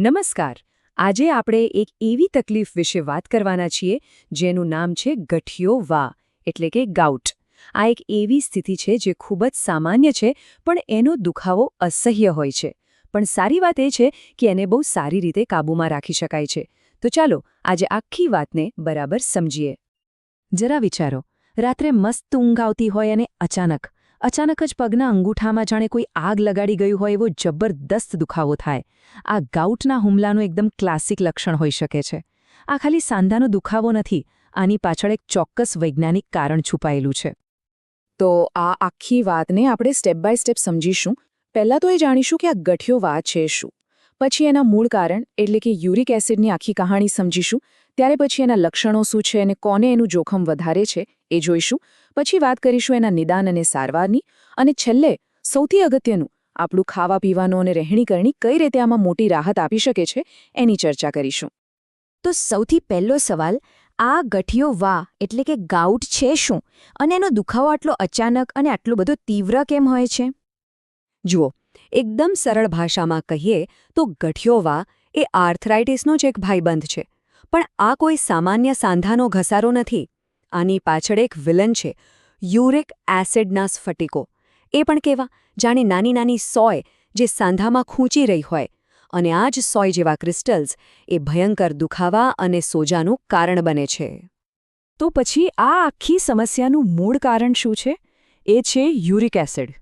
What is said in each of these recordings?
નમસ્કાર. આજે આપણે એક એવી તકલીફ વિશે વાત કરવાના છીએ, જેનું નામ છે ગઠિયો વા, એટલે કે ગાઉટ. આ એક એવી સ્થિતિ છે જે ખૂબ જ સામાન્ય છે, પણ એનો દુખાવો અસહ્ય હોય છે. પણ સારી વાત એ છે કે એને બહુ સારી રીતે કાબૂમાં રાખી શકાય છે. તો ચાલો, આજે આખી વાતને બરાબર સમજીએ. જરા વિચારો. રાત્રે મસ્ત ઊંઘ આવતી હોય અને અચાનક અચાનક જ પગના અંગૂઠામાં જાણે કોઈ આગ લગાડી ગયું હોય એવો જબરદસ્ત દુખાવો થાય. આ ગાઉટના હુમલાનું એકદમ ક્લાસિક લક્ષણ હોઈ શકે છે. આ ખાલી સાંધાનો દુખાવો નથી, આની પાછળ એક ચોક્કસ વૈજ્ઞાનિક કારણ છુપાયેલું છે. તો આ આખી વાતને આપણે સ્ટેપ બાય સ્ટેપ સમજીશું. પહેલાં તો એ જાણીશું કે આ ગઠિયો વાત છે શું. પછી એના મૂળ કારણ એટલે કે યુરિક એસિડની આખી કહાણી સમજીશું. ત્યારે પછી એના લક્ષણો શું છે અને કોને એનું જોખમ વધારે છે એ જોઈશું. પછી વાત કરીશું એના નિદાન અને સારવારની. અને છેલ્લે સૌથી અગત્યનું આપણું ખાવા પીવાનું અને રહેણીકરણી કઈ રીતે આમાં મોટી રાહત આપી શકે છે એની ચર્ચા કરીશું. તો સૌથી પહેલો સવાલ આ ગઠિયો વા એટલે કે ગાઉટ છે શું? અને એનો દુખાવો આટલો અચાનક અને આટલો બધો તીવ્ર કેમ હોય છે? જુઓ એકદમ સરળ ભાષામાં કહીએ તો ગઠિયોવા એ આર્થરાઇટિસનો જ એક ભાઈબંધ છે. પણ આ કોઈ સામાન્ય સાંધાનો ઘસારો નથી. આની પાછળ એક વિલન છે, યુરિક એસિડના સ્ફટિકો. એ પણ કેવા? જાણે નાની નાની સોય જે સાંધામાં ખૂંચી રહી હોય. અને આ જ સોય જેવા ક્રિસ્ટલ્સ એ ભયંકર દુખાવા અને સોજાનું કારણ બને છે. તો પછી આ આખી સમસ્યાનું મૂળ કારણ શું છે? એ છે યુરિક એસિડ.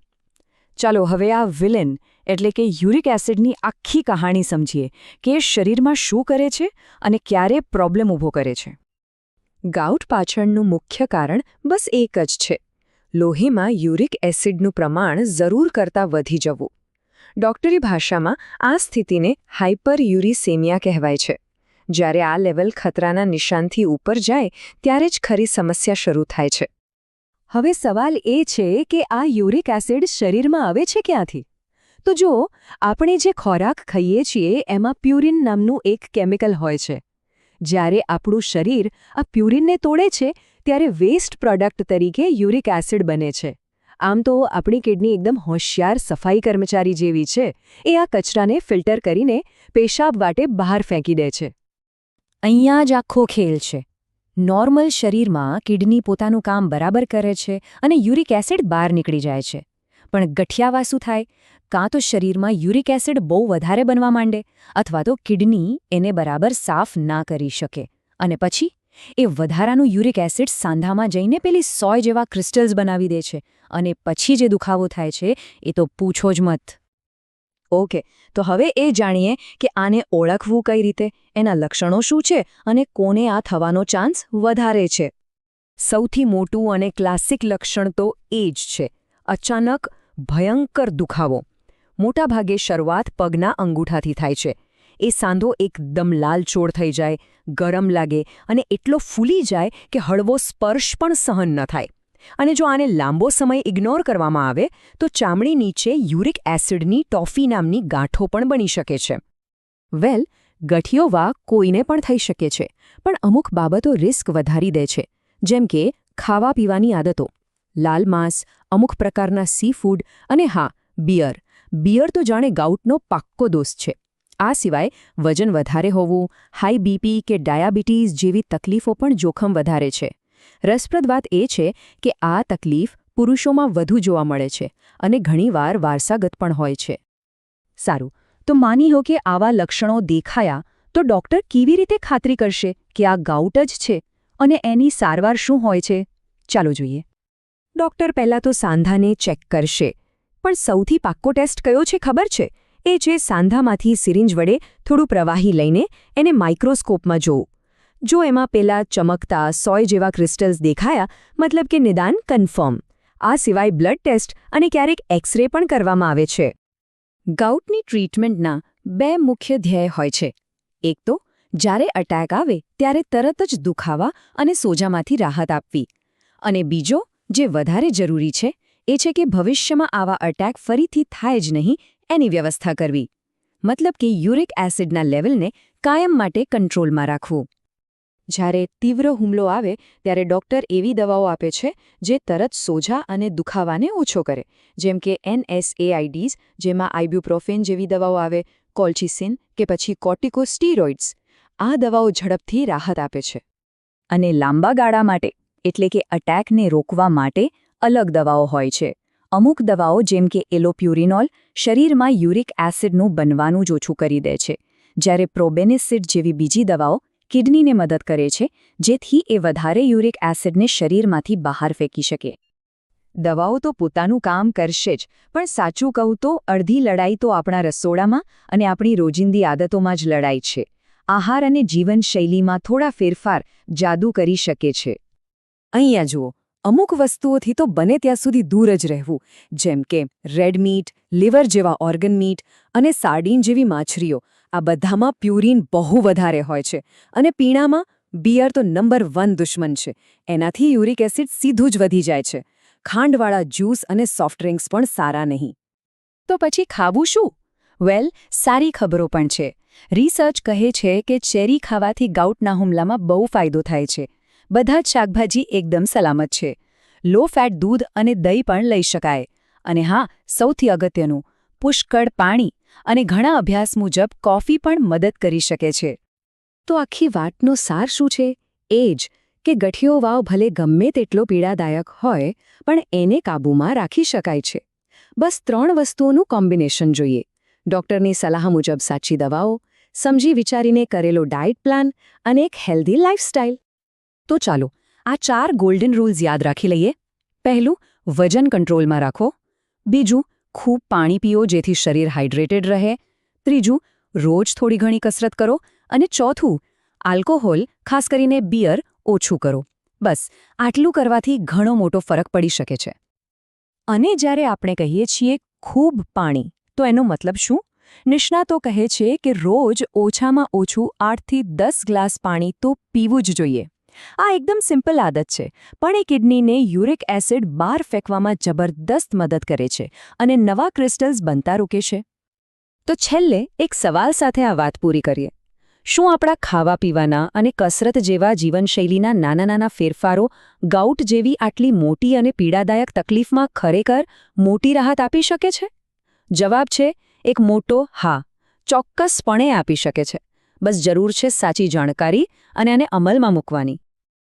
ચાલો હવે આ વિલેન, એટલે કે યુરિક એસિડની આખી કહાણી સમજીએ. કે એ શરીરમાં શું કરે છે અને ક્યારે પ્રોબ્લેમ ઊભો કરે છે. ગાઉટ પાછળનું મુખ્ય કારણ બસ એક જ છે. લોહીમાં યુરિક એસિડનું પ્રમાણ જરૂર કરતાં વધી જવું. ડોક્ટરી ભાષામાં આ સ્થિતિને હાઇપરયુરિસેમિયા કહેવાય છે. જ્યારે આ લેવલ ખતરાના નિશાનથી ઉપર જાય, ત્યારે જ ખરી સમસ્યા શરૂ થાય છે. હવે સવાલ એ છે કે આ યુરિક એસિડ શરીરમાં આવે છે ક્યાંથી? તો જો આપણે જે ખોરાક ખાઈએ છીએ, એમાં પ્યુરિન નામનું એક કેમિકલ હોય છે. જ્યારે આપણું શરીર આ પ્યુરિનને તોડે છે, ત્યારે વેસ્ટ પ્રોડક્ટ તરીકે યુરિક એસિડ બને છે. આમ તો આપણી કિડની એકદમ હોશિયાર સફાઈ કર્મચારી જેવી છે. એ આ કચરાને ફિલ્ટર કરીને પેશાબ વાટે બહાર ફેંકી દે છે. અહીંયા જ આખો ખેલ છે. નોર્મલ શરીરમાં કિડની પોતાનું કામ બરાબર કરે છે અને યુરિક એસિડ બહાર નીકળી જાય છે. પણ ગઠિયાવા શું થાય? કાં તો શરીરમાં યુરિક એસિડ બહુ વધારે બનવા માંડે અથવા તો કિડની એને બરાબર સાફ ના કરી શકે. અને પછી? એ વધારાનું યુરિક એસિડ સાંધામાં જઈને પેલી સોય જેવા ક્રિસ્ટલ્સ બનાવી દે છે અને પછી જે દુખાવો થાય છે એ તો પૂછો જ મત. ઓકે, તો હવે એ જાણીએ કે આને ઓળખવું કઈ રીતે? એના લક્ષણો શું છે અને કોને આ થવાનો ચાન્સ વધારે છે? સૌથી મોટું અને ક્લાસિક લક્ષણ તો એ જ છે. અચાનક ભયંકર દુખાવો. મોટાભાગે શરૂઆત પગના અંગૂઠાથી થાય છે. એ સાંધો એકદમ લાલચોળ થઈ જાય, ગરમ લાગે અને એટલો ફૂલી જાય કે હળવો સ્પર્શ પણ સહન ન થાય. અને જો આને લાંબો સમય ઇગ્નોર કરવામાં આવે, તો ચામડી નીચે યુરિક એસિડની ટોફી નામની ગાંઠો પણ બની શકે છે. વેલ ગઠિયો વા કોઈને પણ થઈ શકે છે, પણ અમુક બાબતો રિસ્ક વધારી દે છે, જેમ કે ખાવા પીવાની આદતો, લાલ માંસ, અમુક પ્રકારના સી ફૂડ અને હા બિયર બિયર તો જાણે ગાઉટનો પાક્કો દોસ્ત છે. આ સિવાય વજન વધારે હોવું હાઈ બીપી કે ડાયાબિટીઝ જેવી તકલીફો પણ જોખમ વધારે છે. રસપ્રદ વાત એ છે કે આ તકલીફ પુરુષોમાં વધુ જોવા મળે છે અને ઘણીવાર વારસાગત પણ હોય છે. સારું, તો માની હો કે આવા લક્ષણો દેખાયા, તો ડોક્ટર કેવી રીતે ખાતરી કરશે કે આ ગાઉટ જ છે અને એની સારવાર શું હોય છે? ચાલો જોઈએ. ડોક્ટર પહેલાં તો સાંધાને ચેક કરશે. પણ સૌથી પાક્કો ટેસ્ટ કયો છે ખબર છે? એ છે સાંધામાંથી સિરિંજ વડે થોડું પ્રવાહી લઈને એને માઇક્રોસ્કોપમાં જોવું. જો એમાં પેલા ચમકતા સોય જેવા ક્રિસ્ટલ્સ દેખાયા, મતલબ કે નિદાન કન્ફર્મ આ સિવાય બ્લડ ટેસ્ટ અને ક્યારેક એક્સરે પણ કરવામાં આવે છે. ગાઉટની ટ્રીટમેન્ટના બે મુખ્ય ધ્યેય હોય છે. એક તો, જ્યારે અટેક આવે, ત્યારે તરત જ દુખાવા અને સોજામાંથી રાહત આપવી. અને બીજો, જે વધારે જરૂરી છે, એ છે કે ભવિષ્યમાં આવા અટેક ફરીથી થાય જ નહીં, એની વ્યવસ્થા કરવી. મતલબ કે યુરિક એસિડના લેવલને કાયમ માટે કંટ્રોલમાં રાખવું. જ્યારે તીવ્ર હુમલો આવે, ત્યારે ડોક્ટર એવી દવાઓ આપે છે, જે તરત સોજા અને દુખાવાને ઓછો કરે. જેમ કે એનએસએઆઈડીઝ જેમાં આઇબ્યુપ્રોફેન જેવી દવાઓ આવે, કોલ્ચિસિન કે પછી કોર્ટિકોસ્ટીરોઇડ્સ. આ દવાઓ ઝડપથી રાહત આપે છે. અને લાંબા ગાળા માટે, એટલે કે અટેકને રોકવા માટે, અલગ દવાઓ હોય છે. અમુક દવાઓ જેમ કે એલોપ્યુરિનોલ, શરીરમાં યુરિક એસિડનું બનવાનું જ ઓછું કરી દે છે. જ્યારે પ્રોબેનિસિડ જેવી બીજી દવાઓ કિડનીને મદદ કરે છે, જેથી એ વધારે યુરિક એસિડને શરીરમાંથી બહાર ફેંકી શકે. દવાઓ તો પોતાનું કામ કરશે જ, પણ સાચું કહું તો અડધી લડાઈ તો આપણા રસોડામાં અને આપણી રોજિંદી આદતોમાં જ લડાઈ છે. આહાર અને જીવનશૈલીમાં થોડા ફેરફાર જાદુ કરી શકે છે. અહીંયા જુઓ, અમુક વસ્તુઓથી તો બને ત્યાં સુધી દૂર જ રહેવું, જેમ કે રેડ મીટ લીવર જેવા ઓર્ગન મીટ અને સાર્ડિન જેવી માછરીઓ આ બધામાં પ્યુરિન બહુ વધારે હોય છે અને પીણામાં બિયર તો નંબર વન દુશ્મન છે. એનાથી યુરિક એસિડ સીધું જ વધી જાય છે. ખાંડવાળા જ્યુસ અને સોફ્ટ ડ્રિંક્સ પણ સારા નહીં. તો પછી ખાવું શું? વેલ, સારી ખબરો પણ છે. રિસર્ચ કહે છે કે ચેરી ખાવાથી ગાઉટના હુમલામાં બહુ ફાયદો થાય છે. બધા જ શાકભાજી એકદમ સલામત છે. લો ફેટ દૂધ અને દહીં પણ લઈ શકાય. અને હા, સૌથી અગત્યનું, પુષ્કળ પાણી. અને ઘણા અભ્યાસ મુજબ કોફી પણ મદદ કરી શકે છે. તો આખી વાતનો સાર શું છે? એ જ કે ગઠિયો વાવ ભલે ગમે તેટલો પીડાદાયક હોય, પણ એને કાબૂમાં રાખી શકાય છે. બસ ત્રણ વસ્તુઓનું કોમ્બિનેશન જોઈએ. ડોક્ટરની સલાહ મુજબ સાચી દવાઓ, સમજી વિચારીને કરેલો ડાયટ પ્લાન અને એક હેલ્ધી લાઇફસ્ટાઇલ તો ચાલો, આ ચાર ગોલ્ડન રૂલ્સ યાદ રાખી લઈએ. પહેલું, વજન કંટ્રોલમાં રાખો. બીજું ખૂબ પાણી પીઓ જેથી શરીર હાઇડ્રેટેડ રહે. ત્રીજું, રોજ થોડી ઘણી કસરત કરો અને ચોથું, આલ્કોહોલ, ખાસ કરીને બિયર, ઓછું કરો. બસ, આટલું કરવાથી ઘણો મોટો ફરક પડી શકે છે. અને જ્યારે આપણે કહીએ છીએ ખૂબ પાણી, તો એનો મતલબ શું? નિષ્ણાતો કહે છે કે રોજ ઓછામાં ઓછું આઠથી દસ ગ્લાસ પાણી તો પીવું જ જોઈએ. આ એકદમ સિમ્પલ આદત છે, પણ એ કિડનીને યુરિક એસિડ બહાર ફેંકવામાં જબરદસ્ત મદદ કરે છે અને નવા ક્રિસ્ટલ્સ બનતા રોકે છે. તો છેલ્લે એક સવાલ સાથે આ વાત પૂરી કરીએ. શું આપણા ખાવા પીવાના અને કસરત જેવા જીવનશૈલીના નાના નાના ફેરફારો ગાઉટ જેવી આટલી મોટી અને પીડાદાયક તકલીફમાં ખરેખર મોટી રાહત આપી શકે છે? જવાબ છે, એક મોટો હા, ચોક્કસપણે આપી શકે છે. બસ જરૂર છે સાચી જાણકારી અને આને અમલમાં મૂકવાની.